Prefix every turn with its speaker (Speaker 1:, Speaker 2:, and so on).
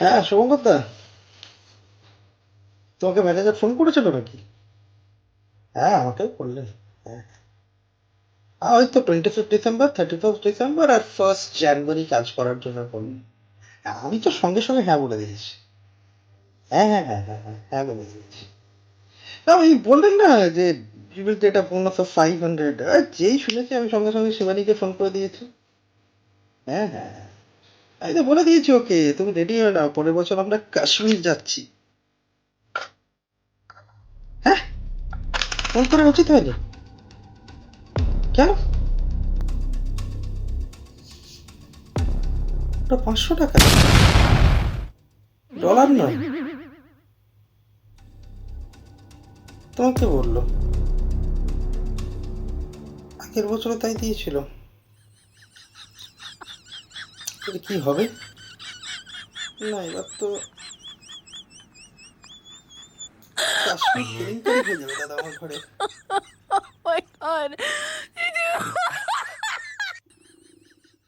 Speaker 1: হ্যাঁ শুভঙ্কর দা তোমাকে manager phone করেছিল নাকি? হ্যাঁ আমাকেও করলেন। হ্যাঁ। ওই তো twenty fifth December thirty first December আর ফার্স্ট জানুয়ারি কাজ করার জন্য বলুন আমি তো সঙ্গে সঙ্গে হ্যাঁ বলে দিয়েছি। হ্যাঁ হ্যাঁ হ্যাঁ হ্যাঁ হ্যাঁ হ্যাঁ বলে দিয়েছি। না, ওই বললেন না যে you will get of five hundred যেই শুনেছি আমি সঙ্গে সঙ্গে শিবানীকে ফোন করে দিয়েছি। হ্যাঁ হ্যাঁ হ্যাঁ। আমি তো বলে দিয়েছি, ওকে। তুমি রেডি হয়ে নাও, পরের বছর আমরা কাশ্মীর যাচ্ছি। হ্যাঁ? ফোন করা উচিত হয়নি? কেন? ওটা পাঁচশো টাকা। ডলার নয়। তোমাকে বলল। আগের বছরও তাই দিয়েছিল। কি হবে? না এবার তো কাশ্মীর হয়ে যাবে দাদা আমার ঘরে।
Speaker 2: Oh.